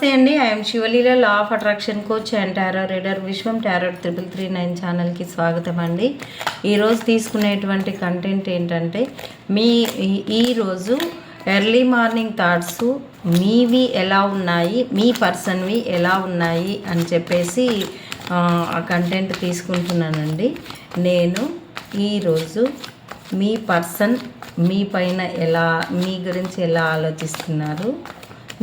నమస్తే అండి. I'm Sivaleela law of attraction coach and tarot reader Vishwam tarot triple three nine ఛానల్కి స్వాగతం అండి ఈరోజు తీసుకునేటువంటి కంటెంట్ ఏంటంటే మీ ఈ- ఈరోజు ఎర్లీ మార్నింగ్ థాట్స్ మీవి ఎలా ఉన్నాయి మీ పర్సన్వి ఎలా ఉన్నాయి అని చెప్పేసి ఆ, ఆ కంటెంట్ తీసుకుంటున్నానండి. నేను ఈరోజు మీ పర్సన్ మీ పైన ఎలా మీ గురించి ఎలా ఆలోచిస్తున్నారు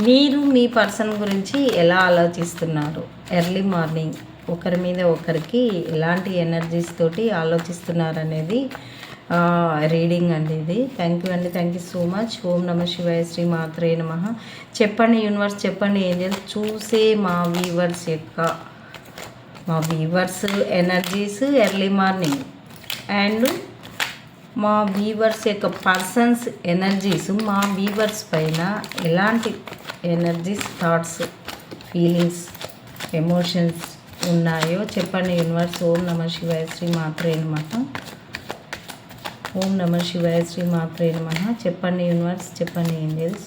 మీరు మీ పర్సన్ గురించి ఎలా ఆలోచిస్తున్నారు? ఎర్లీ మార్నింగ్ ఒకరి మీద ఒకరికి ఎలాంటి ఎనర్జీస్ తోటి ఆలోచిస్తున్నారు అనేది రీడింగ్ అండి ఇది థ్యాంక్ యూ అండి. Thank you so much. ఓం నమ శివాయ శ్రీ మాత్రే నమ. చెప్పండి యూనివర్స్ చెప్పండి ఏంజల్స్. చూసే మా వీవర్స్ యొక్క మా viewers energies early morning. And మా వీవర్స్ యొక్క పర్సన్స్ ఎనర్జీస్ మా వీవర్స్ పైన ఎలాంటి ఎనర్జీస్ థాట్స్ ఫీలింగ్స్ ఎమోషన్స్ ఉన్నాయో చెప్పండి యూనివర్స్. ఓం నమ శివాయ శ్రీ మాత్రే నమః. ఓం నమ శివాయ శ్రీ మాత్రే నమః. చెప్పండి యూనివర్స్ చెప్పండి ఏంజల్స్.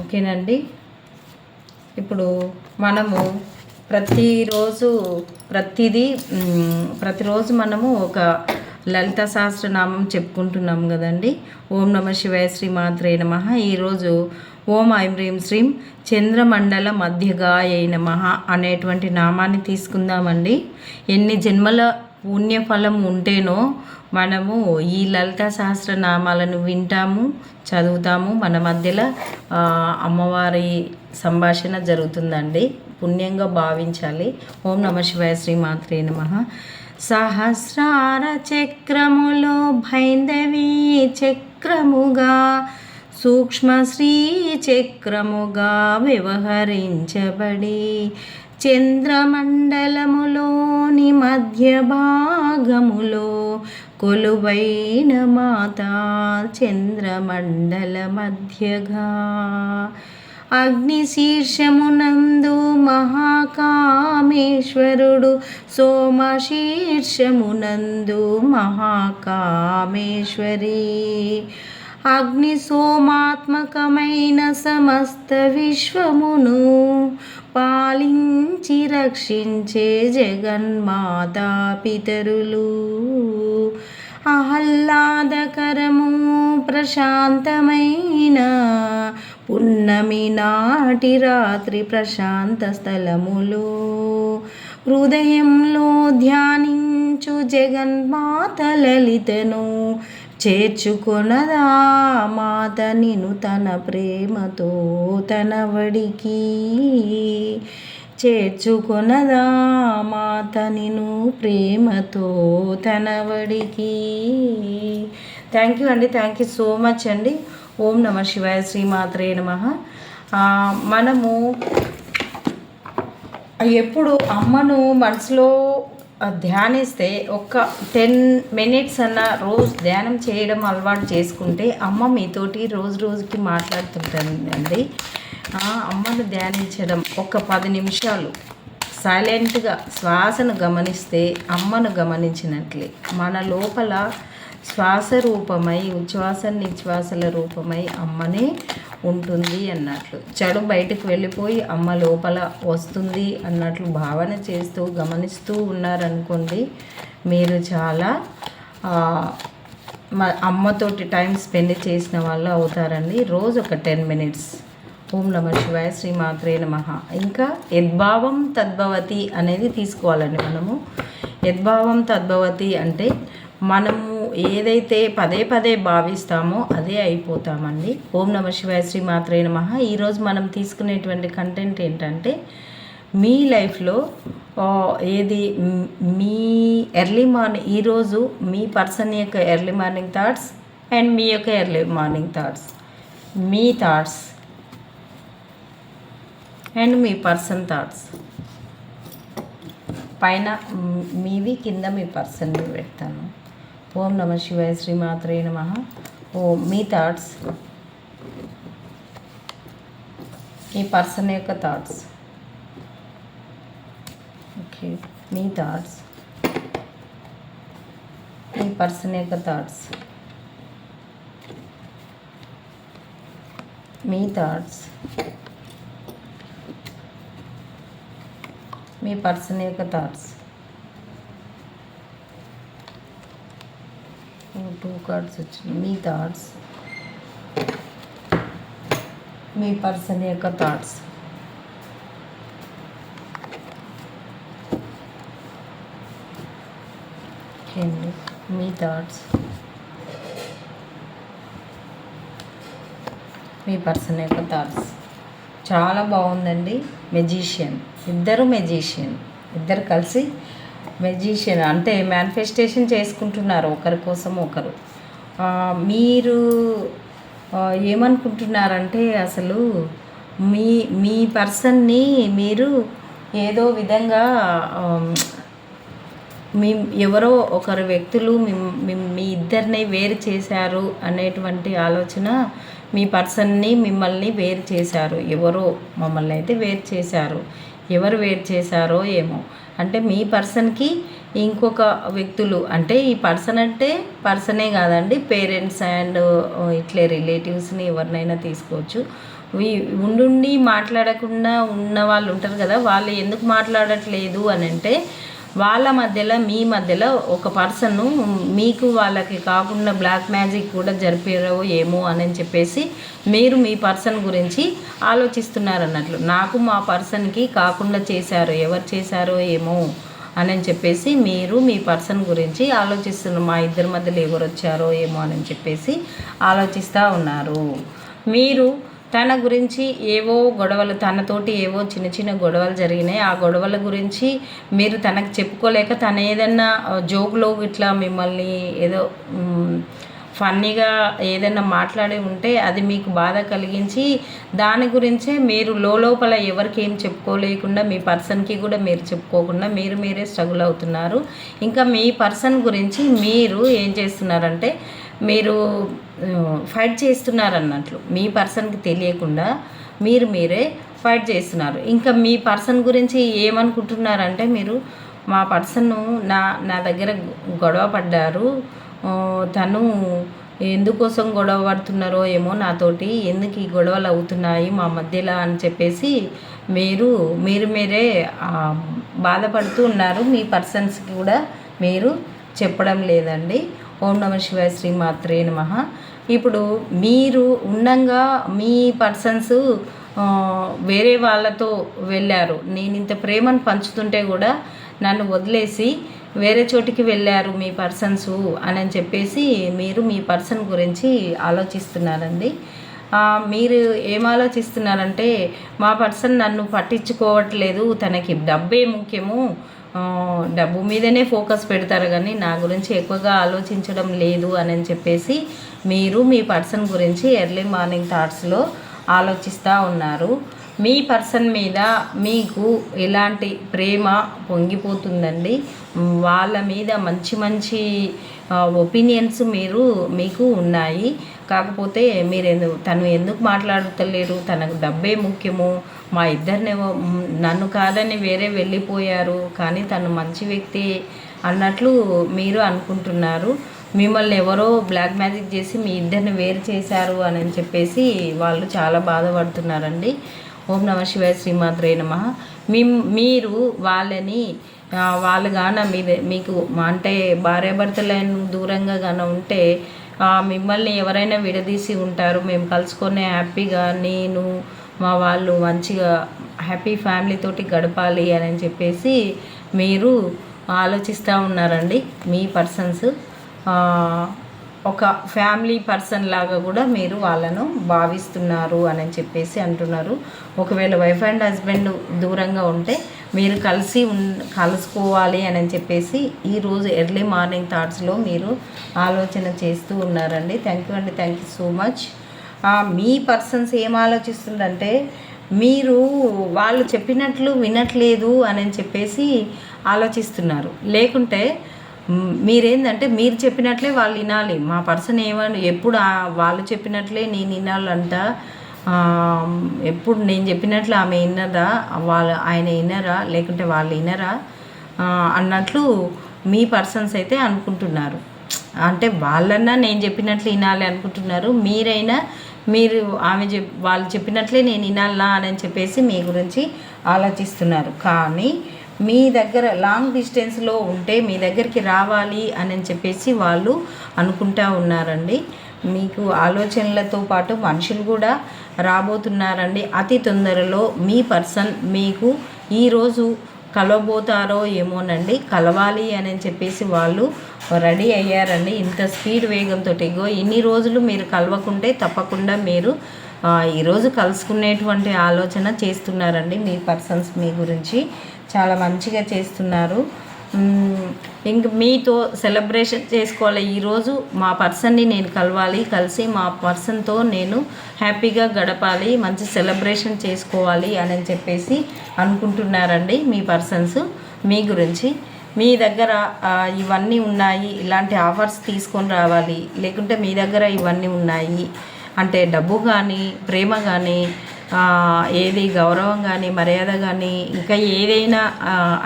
ఓకేనండి? ఇప్పుడు మనము ప్రతిరోజు ప్రతిదీ ప్రతిరోజు మనము ఒక లలిత సహస్రనామం చెప్పుకుంటున్నాం కదండి. ఓం నమ శివాయ శ్రీ మాత్రే నమ. ఈరోజు ఓం ఐం హ్రీం శ్రీం చంద్రమండల మధ్యగాయ నమ అనేటువంటి నామాన్ని తీసుకుందామండి. ఎన్ని జన్మల పుణ్యఫలం ఉంటేనో మనము ఈ లలిత సహస్రనామాలను వింటాము చదువుతాము. మన మధ్యలో అమ్మవారి సంభాషణ జరుగుతుందండి. పుణ్యంగా భావించాలి. ఓం నమ శివాయ శ్రీ మాత్రే నమ. సహస్రార చక్రములో భైందవీ చక్రముగా సూక్ష్మశ్రీ చక్రముగా వ్యవహరించబడి చంద్రమండలములోని మధ్య భాగములో కొలువైన మాత చంద్రమండల మధ్యగా. అగ్నిశీర్షమునందు మహాకామేశ్వరుడు సోమ శీర్షమునందు మహాకామేశ్వరి. అగ్ని సోమాత్మకమైన సమస్త విశ్వమును పాలించి రక్షించే జగన్మాతా పితరులు ఆహ్లాదకరము ప్రశాంతమైన పున్నమి నాటి రాత్రి ప్రశాంత స్థలములో. హృదయంలో ధ్యానించు జగన్మాత లలితను. చేర్చుకొనదా మాత నిను తన ప్రేమతో తన వడికి. చేర్చుకొనదా మాత నిను ప్రేమతో తన వడికి. థ్యాంక్ యూ అండి. థ్యాంక్ యూ సో మచ్ అండి. ఓం నమ శివాయ శ్రీమాత్రే నమ. మనము ఎప్పుడు అమ్మను మనసులో ధ్యానిస్తే ఒక టెన్ మినిట్స్ అన్న రోజు ధ్యానం చేయడం అలవాటు చేసుకుంటే అమ్మ మీతోటి రోజు రోజుకి మాట్లాడుతుంటుందండి. అమ్మను ధ్యానించడం ఒక పది నిమిషాలు సైలెంట్గా శ్వాసను గమనిస్తే అమ్మను గమనించినట్లే. మన లోపల శ్వాస రూపమై ఉచ్ఛ్వాస నిశ్వాసల రూపమై అమ్మనే ఉంటుంది అన్నట్లు. చెడు బయటకు వెళ్ళిపోయి అమ్మ లోపల వస్తుంది అన్నట్లు భావన చేస్తూ గమనిస్తూ ఉన్నారనుకోండి మీరు చాలా మా అమ్మతోటి టైం స్పెండ్ చేసిన వాళ్ళు అవుతారండి. రోజు ఒక టెన్ మినిట్స్. ఓం నమ శివాయ శ్రీ మాత్రే నమ. ఇంకా యద్భావం తద్భవతి అనేది తీసుకోవాలండి మనము. యద్భావం తద్భవతి అంటే మనము ఏదైతే పదే పదే భావిస్తామో అదే అయిపోతామండి. ఓం నమ శివాయ శ్రీ మాత్రే నమ. ఈరోజు మనం తీసుకునేటువంటి కంటెంట్ ఏంటంటే మీ లైఫ్లో ఏది మీ ఎర్లీ మార్నింగ్ ఈరోజు మీ పర్సన్ యొక్క ఎర్లీ మార్నింగ్ థాట్స్ అండ్ మీ యొక్క ఎర్లీ మార్నింగ్ థాట్స్ మీ థాట్స్ అండ్ మీ పర్సన్ థాట్స్ పైన మీవి కింద మీ పర్సన్వి పెడతాను. ఓం నమ శివాయ శ్రీమాత్రే నమ ఓ మీ థాట్స్ మీ పర్సన్ యొక్క థాట్స్ ఓకే మీ థాట్స్ మీ పర్సన్ యొక్క థాట్స్ మీ థాట్స్ మీ పర్సన్ యొక్క థాట్స్ టూ కార్డ్స్ వచ్చినాయి. మీ థాట్స్. మీ పర్సన్ యొక్క థాట్స్. మీ థాట్స్. మీ పర్సన్ యొక్క థాట్స్. చాలా బాగుందండి. మెజీషియన్. ఇద్దరు మెజీషియన్. ఇద్దరు కలిసి మెజీషియన్ అంటే మేనిఫెస్టేషన్ చేసుకుంటున్నారు ఒకరి కోసం ఒకరు. మీరు ఏమనుకుంటున్నారంటే అసలు మీ మీ పర్సన్ని మీరు ఏదో విధంగా మీ ఎవరో ఒకరు వ్యక్తులు మీ- మీ ఇద్దరిని వేరు చేశారు అనేటువంటి ఆలోచన మీ పర్సన్ని మిమ్మల్ని వేరు చేశారు. ఎవరో మమ్మల్ని అయితే వేరు చేశారు. ఎవరు వేరు చేశారో ఏమో. అంటే మీ పర్సన్కి ఇంకొక వ్యక్తులు అంటే ఈ పర్సన్ అంటే పర్సనే కాదండి పేరెంట్స్ అండ్ ఇట్లే రిలేటివ్స్ని ఎవరినైనా తీసుకోవచ్చు. ఉండుండి మాట్లాడకుండా ఉన్న వాళ్ళు ఉంటారు కదా వాళ్ళు ఎందుకు మాట్లాడట్లేదు అని అంటే వాళ్ళ మధ్యలో మీ మధ్యలో ఒక పర్సన్ మీకు వాళ్ళకి కాకుండా బ్లాక్ మ్యాజిక్ కూడా జరిపారో ఏమో అని చెప్పేసి మీరు మీ పర్సన్ గురించి ఆలోచిస్తున్నారు అన్నట్లు నాకు మా పర్సన్కి కాకుండా చేశారు ఎవరు చేశారో ఏమో అని చెప్పేసి మీరు మీ పర్సన్ గురించి ఆలోచిస్తున్నారు మా ఇద్దరి మధ్యలో ఎవరు వచ్చారో ఏమో అని చెప్పేసి ఆలోచిస్తూ ఉన్నారు. మీరు తన గురించి ఏవో గొడవలు తనతోటి ఏవో చిన్న చిన్న గొడవలు జరిగినాయి. ఆ గొడవల గురించి మీరు తనకు చెప్పుకోలేక తన ఏదన్నా జోకులో ఇట్లా మిమ్మల్ని ఏదో ఫన్నీగా ఏదైనా మాట్లాడి ఉంటే అది మీకు బాధ కలిగించి దాని గురించే మీరు లోపల ఎవరికి ఏం చెప్పుకోలేకుండా మీ పర్సన్కి కూడా మీరు చెప్పుకోకుండా మీరు మీరే స్ట్రగుల్ అవుతున్నారు. ఇంకా మీ పర్సన్ గురించి మీరు ఏం చేస్తున్నారంటే మీరు ఫైట్ చేస్తున్నారు అన్నట్లు మీ పర్సన్కి తెలియకుండా మీరు మీరే ఫైట్ చేస్తున్నారు. ఇంకా మీ పర్సన్ గురించి ఏమనుకుంటున్నారంటే మీరు మా పర్సన్ నా నా దగ్గర గొడవ పడ్డారు. తను ఎందుకోసం గొడవ పడుతున్నారో ఏమో నాతోటి ఎందుకు ఈ గొడవలు అవుతున్నాయి మా మధ్యలో అని చెప్పేసి మీరు మీరు మీరే బాధపడుతూ ఉన్నారు. మీ పర్సన్స్కి కూడా మీరు చెప్పడం లేదండి. ఓం నమ శివాయ శ్రీమాత్రే నమ. ఇప్పుడు మీరు ఉండంగా మీ పర్సన్స్ వేరే వాళ్ళతో వెళ్ళారు. నేను ఇంత ప్రేమను పంచుతుంటే కూడా నన్ను వదిలేసి వేరే చోటికి వెళ్ళారు మీ పర్సన్స్ అని చెప్పేసి మీరు మీ పర్సన్ గురించి ఆలోచిస్తున్నారండి. మీరు ఏం ఆలోచిస్తున్నారంటే మా పర్సన్ నన్ను పట్టించుకోవట్లేదు తనకి డబ్బే ముఖ్యము. డబ్బు మీదనే ఫోకస్ పెడతారు కానీ నా గురించి ఎక్కువగా ఆలోచించడం లేదు అని చెప్పేసి మీరు మీ పర్సన్ గురించి ఎర్లీ మార్నింగ్ థాట్స్లో ఆలోచిస్తూ ఉన్నారు. మీ పర్సన్ మీద మీకు ఎలాంటి ప్రేమ పొంగిపోతుందండి? వాళ్ళ మీద మంచి మంచి ఒపీనియన్స్ మీరు మీకు ఉన్నాయి. కాకపోతే మీరు ఎందు తను ఎందుకు మాట్లాడతలేరు తనకు డబ్బే ముఖ్యము. మా ఇద్దరినేమో నన్ను కాదని వేరే వెళ్ళిపోయారు. కానీ తను మంచి వ్యక్తి అన్నట్లు మీరు అనుకుంటున్నారు. మిమ్మల్ని ఎవరో బ్లాక్ మ్యాజిక్ చేసి మీ ఇద్దరిని వేరు చేశారు అని చెప్పేసి వాళ్ళు చాలా బాధపడుతున్నారండి. ఓం నమ శివాయ శ్రీమాత్రే నమ. మీ మీరు వాళ్ళని వాళ్ళు గాన మీద మీకు అంటే భార్యాభర్తలను దూరంగా గాన ఉంటే మిమ్మల్ని ఎవరైనా విడదీసి ఉంటారు. మేము కలుసుకునే హ్యాపీగా నేను మా వాళ్ళు మంచిగా హ్యాపీ ఫ్యామిలీతోటి గడపాలి అని చెప్పేసి మీరు ఆలోచిస్తూ ఉన్నారండి మీ పర్సన్స్. ఒక ఫ్యామిలీ పర్సన్ లాగా కూడా మీరు వాళ్ళను భావిస్తున్నారు అని చెప్పేసి అంటున్నారు. ఒకవేళ వైఫ్ అండ్ హస్బెండ్ దూరంగా ఉంటే మీరు కలిసి ఉన్ కలుసుకోవాలి అని చెప్పేసి ఈరోజు ఎర్లీ మార్నింగ్ థాట్స్లో మీరు ఆలోచన చేస్తూ ఉన్నారండి. థ్యాంక్ యూ అండి. Thank you so much. Me persons ఏం ఆలోచిస్తుందంటే మీరు వాళ్ళు చెప్పినట్లు వినట్లేదు అని చెప్పేసి ఆలోచిస్తున్నారు. లేకుంటే మీరేందంటే మీరు చెప్పినట్లే వాళ్ళు వినాలి. మా పర్సన్ ఏమని ఎప్పుడు వాళ్ళు చెప్పినట్లే నేను వినాలంట. ఎప్పుడు నేను చెప్పినట్లు ఆమె విన్నదా వాళ్ళు ఆయన వినరా? లేకుంటే వాళ్ళు వినరా? అన్నట్లు మీ పర్సన్స్ అయితే అనుకుంటున్నారు. అంటే వాళ్ళన్నా నేను చెప్పినట్లు వినాలి అనుకుంటున్నారు. మీరైనా మీరు ఆమె చెప్ వాళ్ళు చెప్పినట్లే నేను వినాలా అని చెప్పేసి మీ గురించి ఆలోచిస్తున్నారు. కానీ మీ దగ్గర లాంగ్ డిస్టెన్స్లో ఉంటే మీ దగ్గరికి రావాలి అని చెప్పేసి వాళ్ళు అనుకుంటా ఉన్నారండి. మీకు ఆలోచనలతో పాటు మనుషులు కూడా రాబోతున్నారండి. అతి తొందరలో మీ పర్సన్ మీకు ఈరోజు కలవబోతారో ఏమోనండి. కలవాలి అని చెప్పేసి వాళ్ళు రెడీ అయ్యారండి. ఇంత స్పీడ్ వేగంతో ఇగో ఇన్ని రోజులు మీరు కలవకుంటే తప్పకుండా మీరు ఈరోజు కలుసుకునేటువంటి ఆలోచన చేస్తున్నారండి మీ పర్సన్స్ మీ గురించి. చాలా మంచిగా చేస్తున్నారు. ఇంక మీతో సెలబ్రేషన్ చేసుకోవాలి. ఈరోజు మా పర్సన్ని నేను కలవాలి. కలిసి మా పర్సన్తో నేను హ్యాపీగా గడపాలి. మంచి సెలబ్రేషన్ చేసుకోవాలి అని చెప్పేసి అనుకుంటున్నారండి మీ పర్సన్స్. మీ గురించి. మీ దగ్గర ఇవన్నీ ఉన్నాయి. ఇలాంటి ఆఫర్స్ తీసుకొని రావాలి. లేకుంటే మీ దగ్గర ఇవన్నీ ఉన్నాయి. అంటే డబ్బు కానీ ప్రేమ కానీ ఏది గౌరవం కానీ మర్యాద కానీ ఇంకా ఏదైనా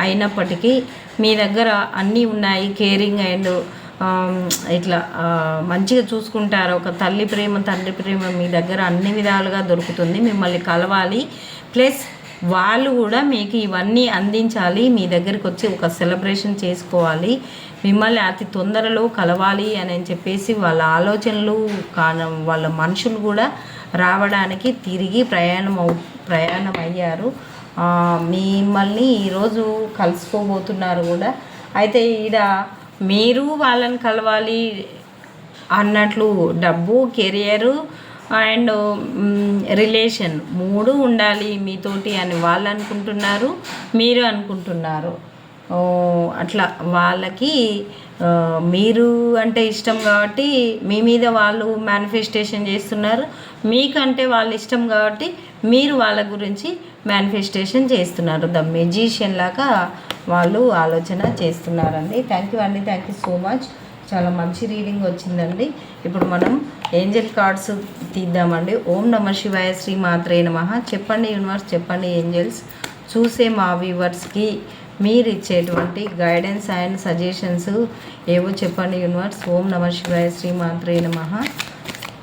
అయినప్పటికీ మీ దగ్గర అన్నీ ఉన్నాయి కేరింగ్ అండ్ ఇట్లా మంచిగా చూసుకుంటారు. ఒక తల్లి ప్రేమ తండ్రి ప్రేమ మీ దగ్గర అన్ని విధాలుగా దొరుకుతుంది. మిమ్మల్ని కలవాలి. ప్లస్ వాళ్ళు కూడా మీకు ఇవన్నీ అందించాలి. మీ దగ్గరికి వచ్చి ఒక సెలబ్రేషన్ చేసుకోవాలి. మిమ్మల్ని అతి తొందరలో కలవాలి అని చెప్పేసి వాళ్ళ ఆలోచనలు కాన వాళ్ళ మనుషులు కూడా రావడానికి తిరిగి ప్రయాణం ప్రయాణం అయ్యారు మిమ్మల్ని ఈరోజు కలుసుకోబోతున్నారు కూడా. అయితే ఈడ మీరు వాళ్ళని కలవాలి అన్నట్లు డబ్బు కెరియరు అండ్ రిలేషన్ మూడు ఉండాలి మీతోటి అని వాళ్ళు అనుకుంటున్నారు మీరు అనుకుంటున్నారు. అట్లా వాళ్ళకి మీరు అంటే ఇష్టం కాబట్టి మీ మీద వాళ్ళు మేనిఫెస్టేషన్ చేస్తున్నారు. మీకంటే వాళ్ళు ఇష్టం కాబట్టి మీరు వాళ్ళ గురించి మేనిఫెస్టేషన్ చేస్తున్నారు. ద మెజిషియన్ లాగా వాళ్ళు ఆలోచన చేస్తున్నారండి. థ్యాంక్ యూ అండి. థ్యాంక్ యూ సో మచ్ చాలా మంచి రీడింగ్ వచ్చిందండి. ఇప్పుడు మనం ఏంజల్ కార్డ్స్ తీద్దామండి. ఓం నమ శివాయ శ్రీ మాత్రే నమ. చెప్పండి యూనివర్స్ చెప్పండి ఏంజల్స్ చూసే మా వ్యూవర్స్కి మీరు ఇచ్చేటువంటి గైడెన్స్ అండ్ సజెషన్స్ ఏవో చెప్పండి యూనివర్స్ ఓం నమ శివాయ శ్రీ మాత్రే నమ.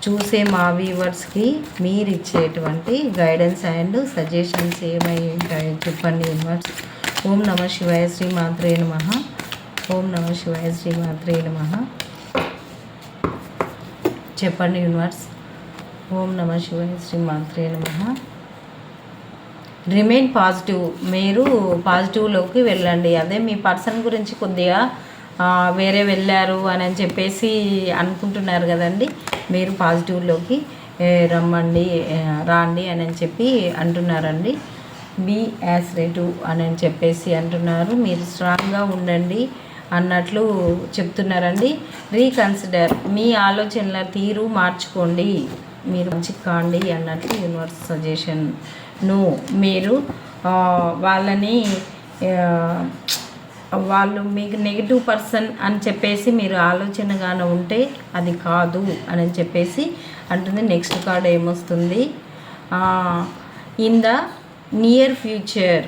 చూసే మా వ్యూవర్స్కి మీరు ఇచ్చేటువంటి గైడెన్స్ అండ్ సజెషన్స్ ఏమై ఉంటాయో చెప్పండి యూనివర్స్ ఓం నమ శివాయ శ్రీ మాత్రే నమ. ఓం నమ శివాయ శ్రీ మాత్రే నమ. చెప్పండి యూనివర్స్ ఓం నమ శివాయ శ్రీ మాత్రే నమ. రిమైన్ పాజిటివ్ మీరు పాజిటివ్లోకి వెళ్ళండి. అదే మీ పర్సన్ గురించి కొద్దిగా వేరే వెళ్ళారు అని చెప్పేసి అనుకుంటున్నారు కదండి. మీరు పాజిటివ్లోకి రమ్మండి రాండి అని చెప్పి అంటున్నారండి. బీ యాజ్ అని అని చెప్పేసి అంటున్నారు. మీరు స్ట్రాంగ్గా ఉండండి అన్నట్లు చెప్తున్నారండి. రీకన్సిడర్ మీ ఆలోచనల తీరు మార్చుకోండి. మీరు మంచి కాండి అన్నట్లు యూనివర్స్ సజెషన్. ను మీరు వాళ్ళని వాళ్ళు మీకు నెగిటివ్ పర్సన్ అని చెప్పేసి మీరు ఆలోచనగానే ఉంటే అది కాదు అని చెప్పేసి అంటుంది. నెక్స్ట్ కార్డ్ ఏమొస్తుంది? ఇన్ ద నియర్ ఫ్యూచర్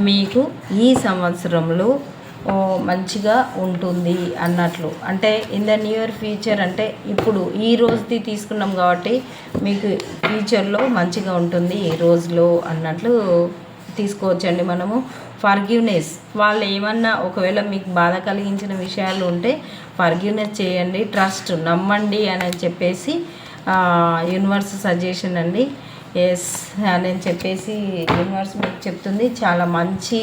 మీకు ఈ సంవత్సరంలో మంచిగా ఉంటుంది అన్నట్లు. అంటే in the new year future అంటే ఇప్పుడు ఈ రోజుది తీసుకున్నాం కాబట్టి మీకు ఫ్యూచర్లో మంచిగా ఉంటుంది ఈ రోజులో అన్నట్లు తీసుకోవచ్చండి మనము. ఫర్గివ్నెస్ వాళ్ళు ఏమన్నా ఒకవేళ మీకు బాధ కలిగించిన విషయాలు ఉంటే ఫర్గివ్నెస్ చేయండి ట్రస్ట్ నమ్మండి అని చెప్పేసి యూనివర్స్ సజెషన్ అండి. ఎస్ అని చెప్పేసి యూనివర్స్ మీకు చెప్తుంది. చాలా మంచి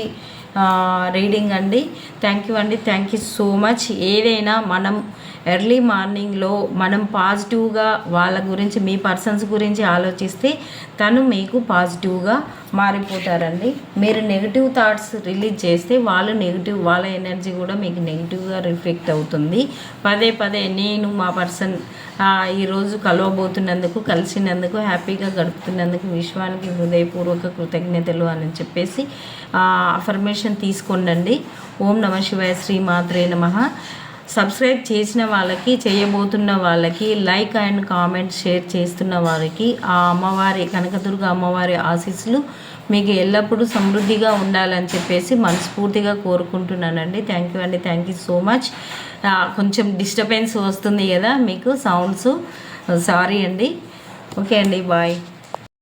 రీడింగ్ అండి. థ్యాంక్ యూ అండి. థ్యాంక్ యూ సో మచ్ ఏదైనా మనం ఎర్లీ మార్నింగ్లో మనం పాజిటివ్గా వాళ్ళ గురించి మీ పర్సన్స్ గురించి ఆలోచిస్తే తను మీకు పాజిటివ్గా మారిపోతారండి. మీరు నెగిటివ్ థాట్స్ రిలీజ్ చేస్తే వాళ్ళు నెగిటివ్ వాళ్ళ ఎనర్జీ కూడా మీకు నెగిటివ్గా రిఫ్లెక్ట్ అవుతుంది. పదే పదే నేను మా పర్సన్ ఈరోజు కలవబోతున్నందుకు కలిసినందుకు హ్యాపీగా గడుపుతున్నందుకు విశ్వానికి హృదయపూర్వక కృతజ్ఞతలు అని చెప్పేసి అఫర్మేషన్ తీసుకోండి ఓం నమ శివాయ శ్రీ మాత్రే నమ. సబ్స్క్రైబ్ చేసిన వాళ్ళకి చేయబోతున్న వాళ్ళకి లైక్ అండ్ కామెంట్ షేర్ చేస్తున్న వారికి ఆ అమ్మవారి కనకదుర్గ అమ్మవారి ఆశీస్సులు మీకు ఎల్లప్పుడూ సమృద్ధిగా ఉండాలని చెప్పేసి మనస్ఫూర్తిగా కోరుకుంటున్నానండి. థ్యాంక్ యూ అండి. థ్యాంక్ యూ సో మచ్ కొంచెం డిస్టర్బెన్స్ వస్తుంది కదా మీకు సౌండ్స్ సారీ అండి. ఓకే అండి. బాయ్